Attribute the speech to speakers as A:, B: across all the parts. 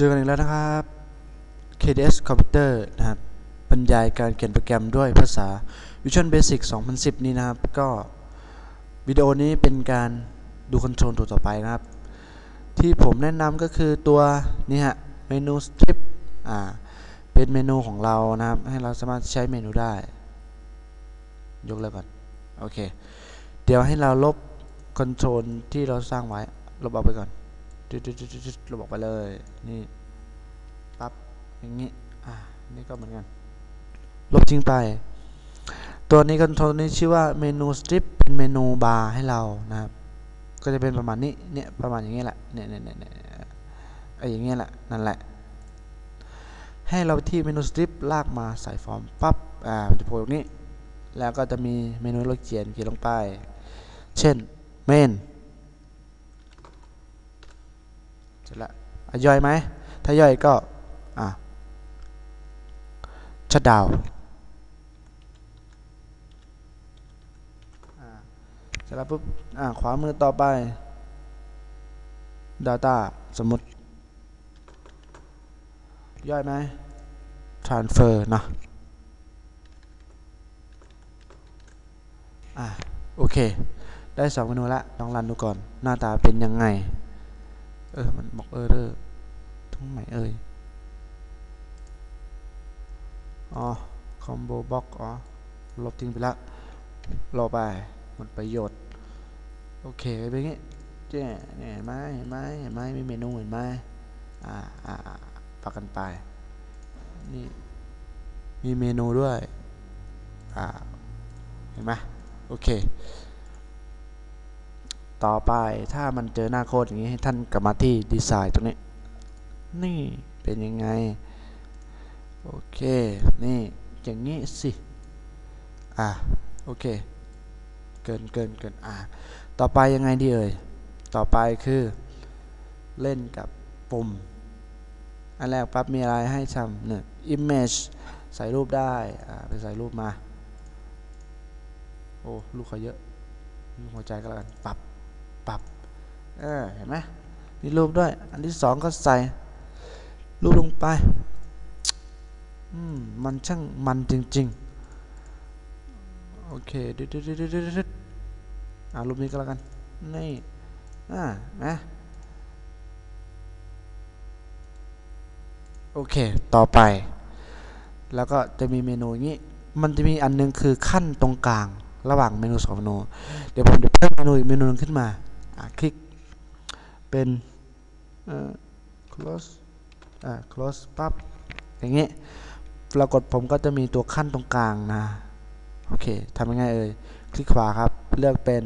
A: เจอกันอีกแล้วนะครับ KDS Computer นะครับบรรยายการเขียนโปรแกรมด้วยภาษา Visual Basic 2010 นี้นะครับ ก็วิดีโอนี้เป็นการดูคอนโทรลตัวต่อไปนะครับ ที่ผมแนะนำก็คือตัวนี่ฮะเมนู Strip อ่าเป็นเมนูของเรานะครับ ให้เราสามารถใช้เมนูได้ ยกเลิกก่อนโอเค เดี๋ยวให้เราลบคอนโทรลที่เราสร้างไว้ ลบออกไปก่อน จุดๆๆๆลบออกไปเลย นี่ ปั๊บ อย่างนี้ อ่า นี่ก็เหมือนกัน ลบทิ้งไป ตัวนี้คอนโทรลนี้ชื่อว่าเมนูสตริปเป็นเมนูบาร์ให้เรานะครับ ก็จะเป็นประมาณนี้ เนี่ย ประมาณอย่างนี้แหละ เนี่ยเนี่ยเนี่ยไออย่างนี้แหละ นั่นแหละ ให้เราที่เมนูสตริปลากมาใส่ฟอร์ม ปั๊บ อ่า มันจะโผล่ตรงนี้ แล้วก็จะมีเมนูเราเขียนเขียนลงไป เช่นเมน เสร็จแล้วอะย่อยไหม ถ้าย่อยก็อะชัดดาวเสร็จแล้วปุ๊บอะขวามือต่อไป Data สมมติ ย่อยไหม Transfer นะอะโอเค ได้สองเมนูละลองรันดูก่อน หน้าตาเป็นยังไง ออ มันบอกเออเด้อทั้งไหนเอ่ย อ๋อ คอมโบบ็อก อ๋อ ลบทิ้งไปละ รอไปหมดประโยชน์ โอเคเป็นงี้เจ๊เนี่ยเห็นไหมเห็นไหมเห็นไหมมีเมนูเห็นไหมอ่าอ่าปักกันไป นี่ มีเมนูด้วย อ่า เห็นไหมโอเค ต่อไปถ้ามันเจอหน้าโค้ดอย่างนี้ให้ท่านกลับมาที่ดีไซน์ตรงนี้ นี่เป็นยังไง โอเค นี่อย่างนี้สิ อะ โอเค เกินเกินเกินอะ ต่อไปยังไงดีเอ่ย ต่อไปคือ เล่นกับปุ่ม อันแรกปั๊บมีอะไรให้ทำเนี่ย image ใส่รูปได้ อ่าไปใส่รูปมา โอ้ ลูกเขาเยอะลูกหัวใจก็แล้วกัน ปรับ ปรับเออเห็นไหมมีรูปด้วย อันที่สองก็ใส่ รูปลงไปอืมมันช่างมันจริง ๆ โอเคดึดดึดดึดดึดอ่ารูปนี้ก็แล้วกัน นี่อ่านะโอเค ต่อไป แล้วก็จะมีเมนูอย่างนี้ มันจะมีอันนึงคือขั้นตรงกลาง ระหว่างเมนูสองเมนู เดี๋ยวผมจะเพิ่มเมนูอีกเมนูนึงขึ้นมา คลิกเป็น close close ปั๊บอย่างนี้ปรากฏผมก็จะมีตัวขั้นตรงกลางนะโอเคทำยังไงเอ่ยคลิกขวาครับเลือกเป็น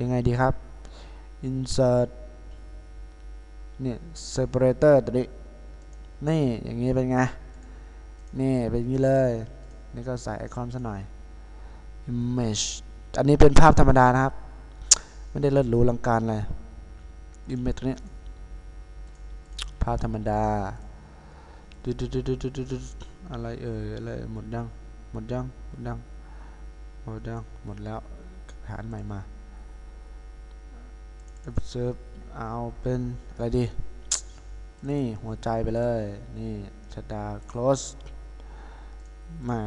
A: ยังไงดีครับ insert เนี่ย separator ตัวนี้นี่อย่างนี้เป็นไง นี่เป็นอย่างนี้เลย นี่ก็ใส่ไอคอนซะหน่อย image อันนี้เป็นภาพธรรมดานะครับ ไม่ได้เลิศหรูลังการเลย image ตัวนี้ภาพธรรมดาดูดูดูดูดูดูอะไรเอ่ยอะไรหมดยังหมดยังหมดยังหมดยังหมดแล้วหาอันใหม่มา observe เอาเป็นอะไรดี นี่หัวใจไปเลย นี่ชัดา close หมา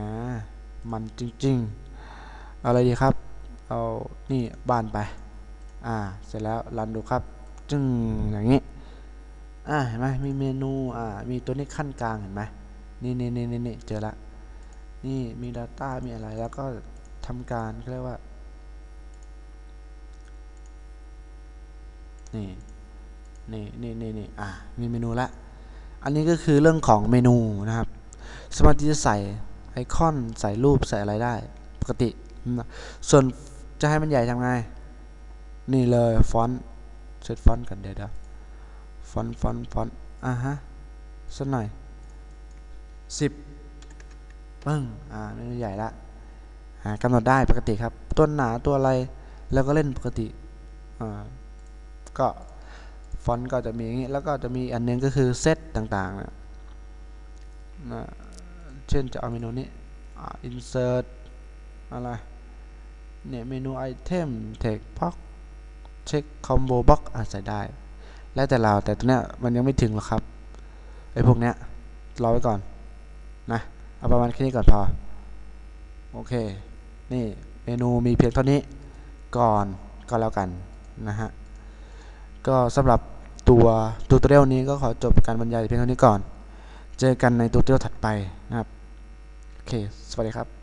A: มันจริงๆอาอะไรดีครับ เอา นี่บ้านไป อ่า เสร็จแล้วรันดูครับ จึงอย่างนี้ อ่า เห็นไหมมีเมนู อ่า มีตัวนี้ขั้นกลางเห็นไหมนี่นี่นี่นี่เจอละ นี่มี Data มีอะไร แล้วก็ทำการเรียกว่า นี่ นี่นี่นี่นี่อ่า มีเมนูละ อันนี้ก็คือเรื่องของเมนูนะครับสามารถที่จะใส่ไอคอน ใส่รูป ใส่อะไรได้ ปกติ ส่วนจะให้มันใหญ่ทำไง นี่เลยฟอนต์เซตฟอนต์กันเดี๋ยวฟอนต์ฟอนต์ฟอนต์อะฮะสักหน่อยสิบปึ้งอ่าเมนูใหญ่ละหากำหนดได้ปกติครับต้นหนาตัวอะไรแล้วก็เล่นปกติอ่าก็ฟอนต์ก็จะมีอย่างนี้แล้วก็จะมีอันนึงก็คือเซตต่างๆนะนะเช่นจะเอาเมนูนี้ insert อะไรเนี่ยเมนูไอ เช็ค combo box อะใส่ได้ แล้วแต่เราแต่ตัวเนี้ยมันยังไม่ถึงหรอกครับไอ้พวกเนี้ยรอไว้ก่อนนะเอาประมาณแค่นี้ก่อนพอโอเค นี่เมนูมีเพียงเท่านี้ก่อนก็แล้วกันนะฮะก็สำหรับตัวทูตเรียลนี้ก็ขอจบการบรรยายเพียงเท่านี้ก่อน เจอกันในทูตเรียลถัดไปนะครับ โอเค สวัสดีครับ